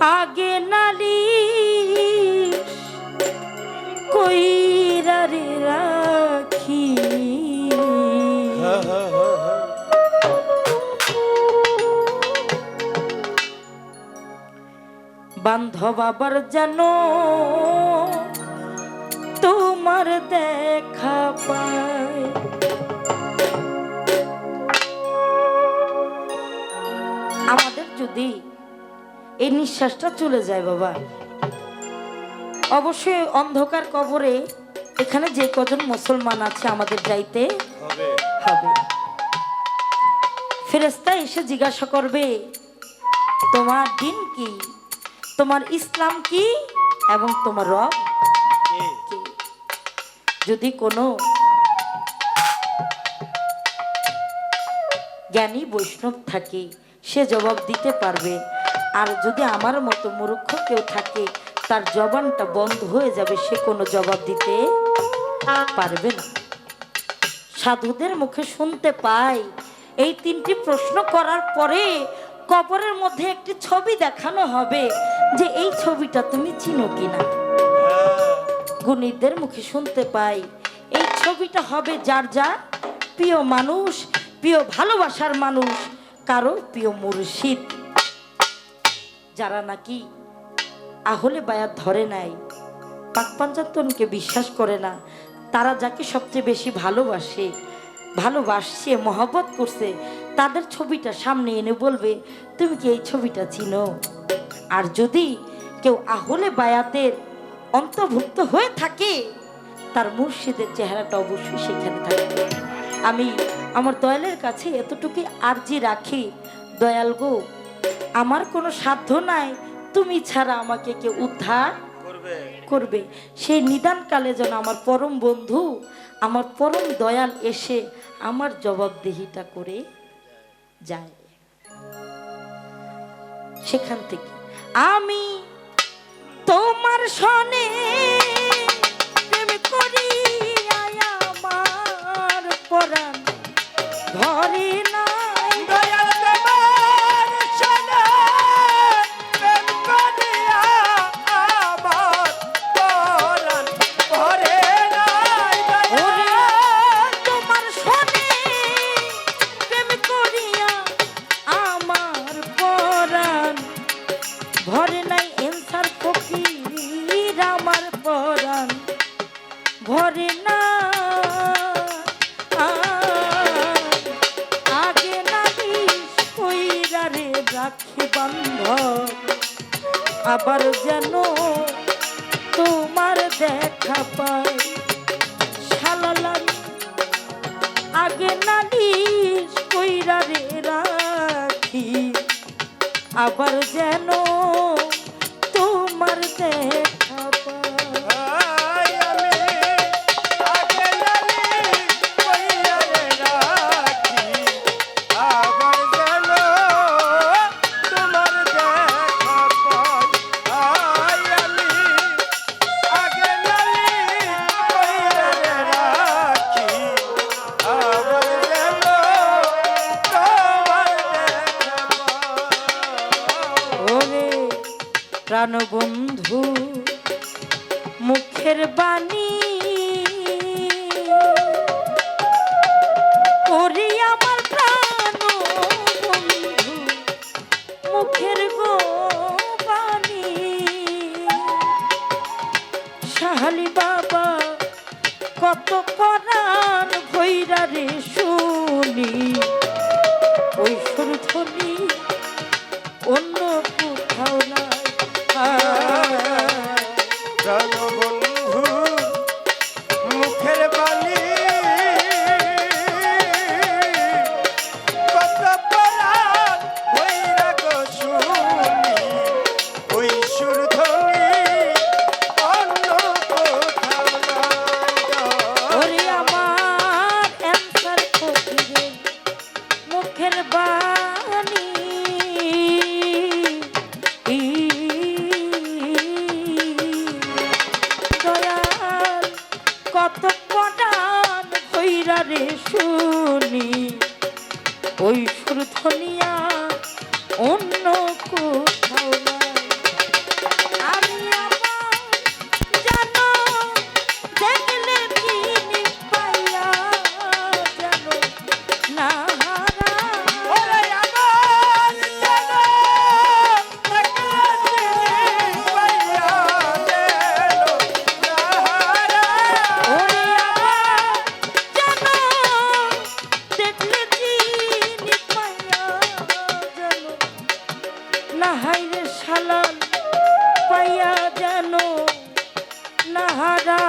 আগে নালি কইরা রে রাখি। বান্ধব আবার জানো তোমার দেখা পায়। আমাদের যদি এই নিঃশ্বাসটা চলে যায় বাবা। অবশ্যই অন্ধকার কবরে এখানে যে কজন মুসলমান আছে আমাদের যাইতে হবে। ফেরেস্তা এসে জিজ্ঞাসা করবে তোমার দিন কি? তোমার ইসলাম কি? এবং তোমার রব যদি কোনো জ্ঞানী বৈষ্ণব থাকে সে জবাব দিতে পারবে আর যদি আমার মতো মূর্খ কেউ থাকে, তার জবানটা বন্ধ হয়ে যাবে, সে কোনো জবাব দিতে পারবে না। সাধুদের মুখে শুনতে পাই, এই তিনটি প্রশ্ন করার পরে কবরের মধ্যে একটি ছবি দেখানো হবে যে এই ছবিটা তুমি চিনো কিনা। গুণীদের মুখে শুনতে পাই, এই ছবিটা হবে যার যা প্রিয় মানুষ, প্রিয় ভালোবাসার মানুষ, কারও প্রিয় মুর্শিদ। যারা নাকি আহলে বায়াত ধরে নাই, পাক পাঞ্জাতনকে বিশ্বাস করে না, তারা যাকে সবচেয়ে বেশি ভালোবাসে ভালোবাসছে মহব্বত করছে, তাদের ছবিটা সামনে এনে বলবে, তুমি কি এই ছবিটা চিনো? আর যদি কেউ আহলে বায়াতের অন্তর্ভুক্ত হয়ে থাকে, তার মুর্শিদের চেহারাটা অবশ্যই সেখানে থাকবে। আমি আমার দয়ালের কাছে এতটুকুই আর্জি রাখি। দয়াল গো আমার কোনো সাধ্য নাই তুমি ছাড়া আমাকে কেউ উদ্ধার করবে। করবে। সেই নিদানকালে যেন আমার পরম বন্ধু আমার পরম দয়াল এসে আমার জবাবদিহিটা করে যায়। সেখান থেকে আমি তোমার সনে প্রেম করি আমার পরাণ ঘরে আবার যেন প্রাণবন্ধু মুখের বাণী সাহারা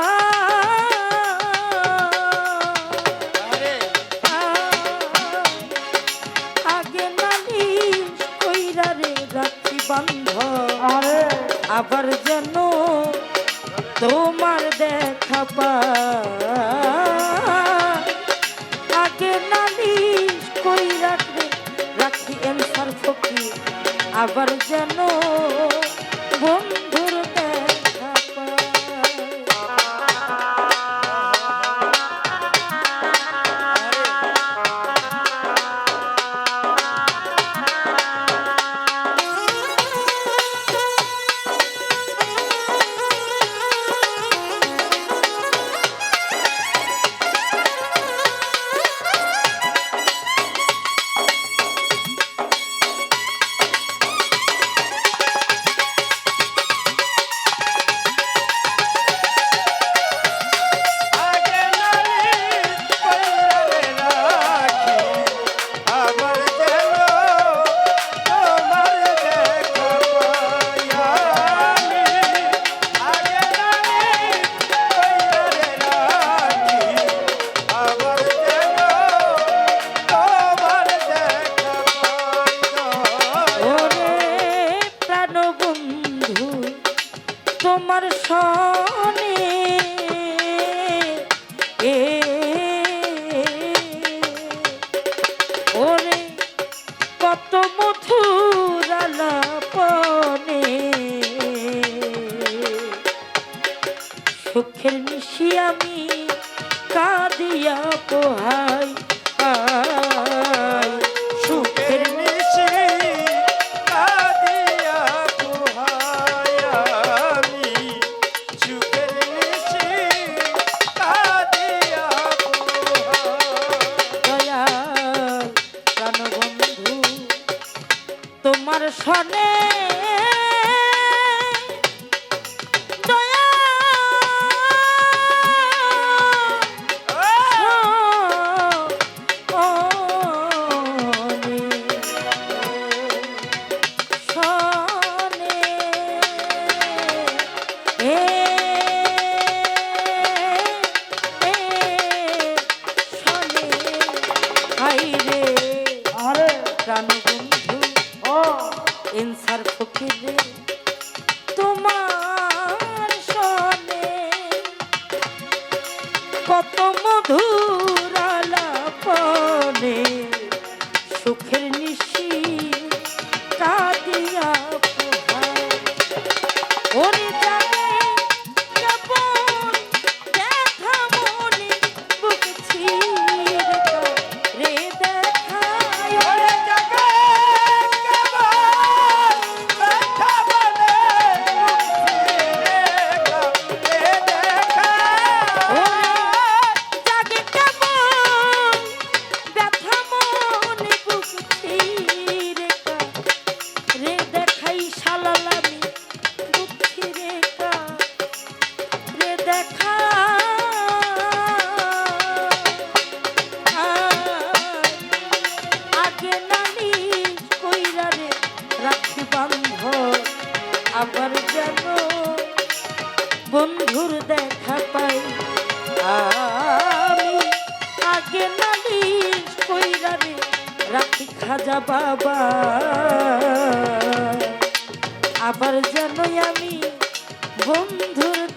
আগে নালিশ কইরা বন্ধ। আবার যেন তোমার দেখা পা। আগে নালিশ কইরা রে রাখি এনসার ফকি আবার যেন বন্ধুর সনে এ ওরে কত মধুর আলাপনে সুখের নিশি আমি কাঁদিয়া পোহাই আবার যেন বন্ধুর দেখা পাই। আমি আগে নালিশ কইরারে রাখি খাজা বাবা। আবার যেন আমি বন্ধুর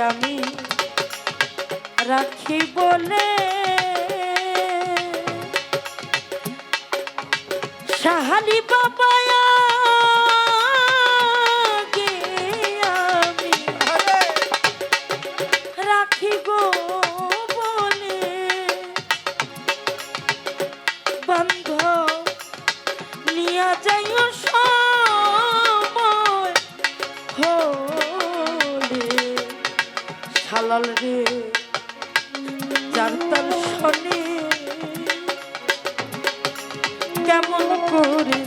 আমি রাখি বলে সাহালি বাবা সালাল রে জানতাম শনি। কেমন করে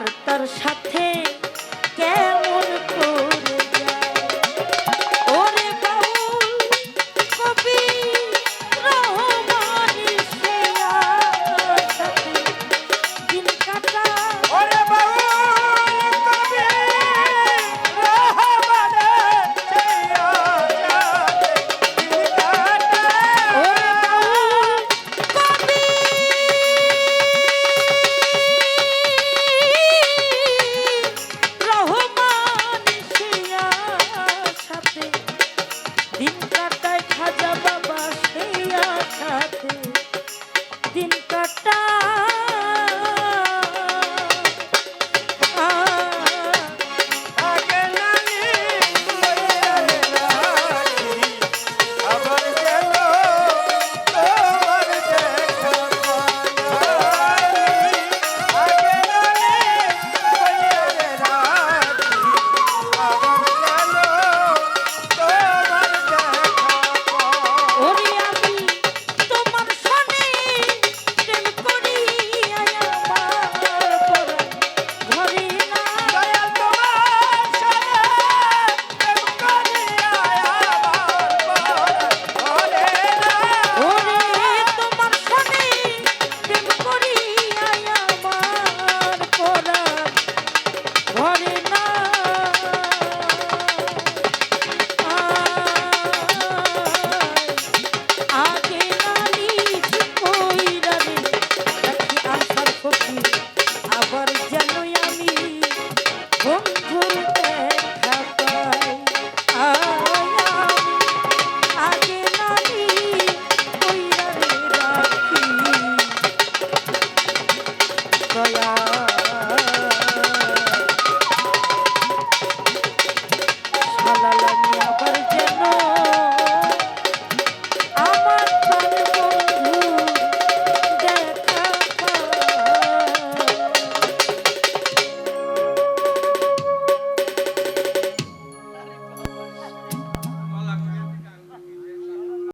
আর তার সাথে